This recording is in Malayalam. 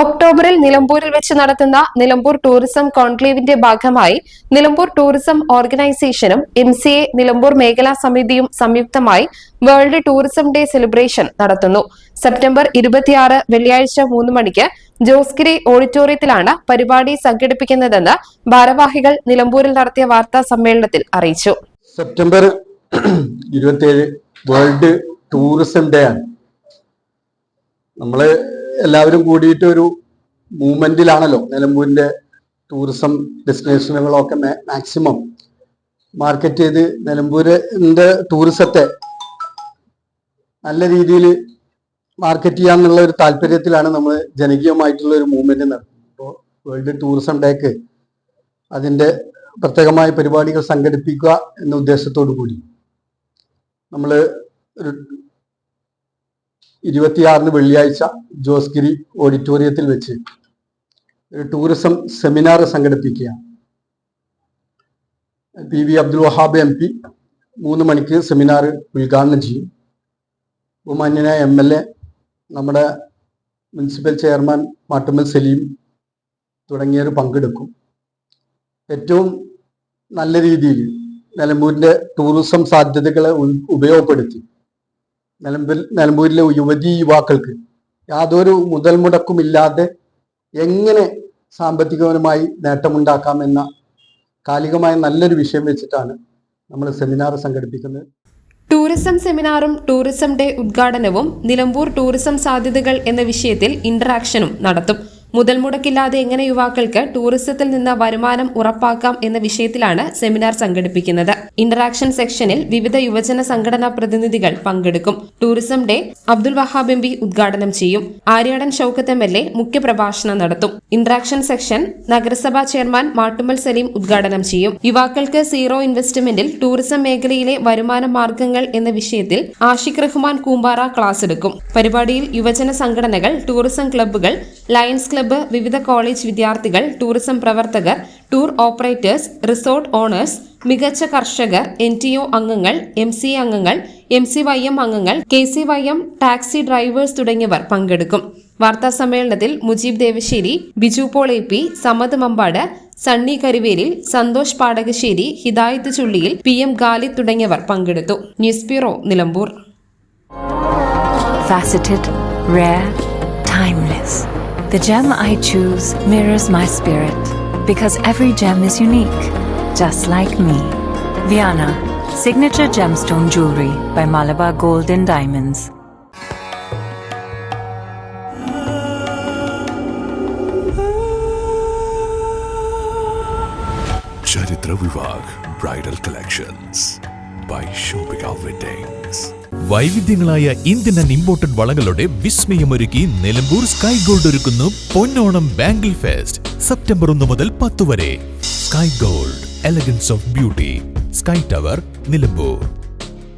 ഒക്ടോബറിൽ നിലമ്പൂരിൽ വെച്ച് നടത്തുന്ന നിലമ്പൂർ ടൂറിസം കോൺക്ലേവിന്റെ ഭാഗമായി നിലമ്പൂർ ടൂറിസം ഓർഗനൈസേഷനും എം സി എ നിലമ്പൂർ മേഖലാ സമിതിയും സംയുക്തമായി വേൾഡ് ടൂറിസം ഡേ സെലിബ്രേഷൻ നടത്തുന്നു. സെപ്റ്റംബർ ഇരുപത്തിയാറ് വെള്ളിയാഴ്ച മൂന്ന് മണിക്ക് ജോസ്ഗിരി ഓഡിറ്റോറിയത്തിലാണ് പരിപാടി സംഘടിപ്പിക്കുന്നതെന്ന് ഭാരവാഹികൾ നിലമ്പൂരിൽ നടത്തിയ വാർത്താ സമ്മേളനത്തിൽ അറിയിച്ചു. സെപ്റ്റംബർ വേൾഡ് ടൂറിസം ഡേ ആണ്. നമ്മൾ എല്ലാവരും കൂടിയിട്ട് ഒരു മൂവ്മെന്റിലാണല്ലോ നിലമ്പൂരിന്റെ ടൂറിസം ഡെസ്റ്റിനേഷനുകളൊക്കെ മാക്സിമം മാർക്കറ്റ് ചെയ്ത് നിലമ്പൂരിന്റെ ടൂറിസത്തെ നല്ല രീതിയിൽ മാർക്കറ്റ് ചെയ്യാന്നുള്ള ഒരു താല്പര്യത്തിലാണ് നമ്മൾ ജനകീയമായിട്ടുള്ള ഒരു മൂവ്മെന്റ് നടത്തുന്നത്. ഇപ്പോൾ വേൾഡ് ടൂറിസം ഡേക്ക് അതിന്റെ പ്രത്യേകമായ പരിപാടികൾ സംഘടിപ്പിക്കുക എന്ന ഉദ്ദേശത്തോടു കൂടി നമ്മൾ ഒരു ഇരുപത്തിയാറിന് വെള്ളിയാഴ്ച ജോസ്ഗിരി ഓഡിറ്റോറിയത്തിൽ വെച്ച് ഒരു ടൂറിസം സെമിനാർ സംഘടിപ്പിക്കുക P V Abdul Wahab M P മൂന്ന് മണിക്ക് സെമിനാർ ഉദ്ഘാടനം ചെയ്യും. ബഹുമാന്യനായ എം എൽ എ നമ്മുടെ മുനിസിപ്പൽ ചെയർമാൻ മാട്ടുമ്മൽ സലീം തുടങ്ങിയവർ പങ്കെടുക്കും. ഏറ്റവും നല്ല രീതിയിൽ നിലമ്പൂരിന്റെ ടൂറിസം സാധ്യതകളെ ഉപയോഗപ്പെടുത്തി നിലമ്പൂരിലെ യുവതി യുവാക്കൾക്ക് യാതൊരു മുതൽ മുടക്കുമില്ലാതെ എങ്ങനെ സാമ്പത്തികപരമായി നേട്ടമുണ്ടാക്കാം എന്ന കാലികമായ നല്ലൊരു വിഷയം വെച്ചിട്ടാണ് നമ്മൾ സെമിനാർ സംഘടിപ്പിക്കുന്നത്. ടൂറിസം സെമിനാറും ടൂറിസം ഡേ ഉദ്ഘാടനവും നിലമ്പൂർ ടൂറിസം സാധ്യതകൾ എന്ന വിഷയത്തിൽ ഇന്ററാക്ഷനും നടത്തും. മുതൽ മുടക്കില്ലാതെ എങ്ങനെ യുവാക്കൾക്ക് ടൂറിസത്തിൽ നിന്ന് വരുമാനം ഉറപ്പാക്കാം എന്ന വിഷയത്തിലാണ് സെമിനാർ സംഘടിപ്പിക്കുന്നത്. ഇന്ററാക്ഷൻ സെക്ഷനിൽ വിവിധ യുവജന സംഘടനാ പ്രതിനിധികൾ പങ്കെടുക്കും. Tourism day Abdul Wahab M P ഉദ്ഘാടനം ചെയ്യും. Aryadan Shoukath M L A മുഖ്യപ്രഭാഷണം നടത്തും. ഇന്ററാക്ഷൻ സെക്ഷൻ നഗരസഭാ ചെയർമാൻ മാട്ടുമൽ സലീം ഉദ്ഘാടനം ചെയ്യും. യുവാക്കൾക്ക് സീറോ ഇൻവെസ്റ്റ്മെന്റിൽ ടൂറിസം മേഖലയിലെ വരുമാന മാർഗങ്ങൾ എന്ന വിഷയത്തിൽ ആഷിഖ് റഹ്മാൻ കൂമ്പാറ ക്ലാസ് എടുക്കും. പരിപാടിയിൽ യുവജന സംഘടനകൾ ടൂറിസം ക്ലബ്ബുകൾ ലയൺസ് ക്ലബ്ബ് വിവിധ കോളേജ് വിദ്യാർത്ഥികൾ ടൂറിസം പ്രവർത്തകർ ടൂർ ഓപ്പറേറ്റേഴ്സ് റിസോർട്ട് ഓണേഴ്സ് മികച്ച കർഷകർ എൻ ടി ഒ അംഗങ്ങൾ എം സി അംഗങ്ങൾ എം സി വൈ എം അംഗങ്ങൾ K C Y M taxi drivers തുടങ്ങിയവർ പങ്കെടുക്കും. വാർത്താ സമ്മേളനത്തിൽ Mujeeb Devassery Biju Paul A P Samad Mampad Sunny Karuvelil Santhosh Padakassery Hidayath Chulliyil P M Khalid തുടങ്ങിയവർ പങ്കെടുത്തു. News bureau Nilambur. Rare, timeless. The gem I choose mirrors my spirit because every gem is unique, just like me. Viana, signature gemstone jewelry by Malabar Gold and Diamonds. ചരിത്ര വിവാഹ് ബ്രൈഡൽ കളക്ഷൻസ് ബൈ ഷോപ്പിക വെഡിങ്സ് വൈവിധ്യങ്ങളായ ഇന്ത്യൻ ആൻഡ് ഇമ്പോർട്ടഡ് വളകളുടെ വിസ്മയമൊരുക്കി നിലമ്പൂർ സ്കൈ ഗോൾഡ് ഒരുക്കുന്നു പൊന്നോണം ബാംഗിൾ ഫെസ്റ്റ് സെപ്റ്റംബർ ഒന്ന് മുതൽ പത്ത് വരെ Sky Gold elegance of beauty Sky Tower Nilambur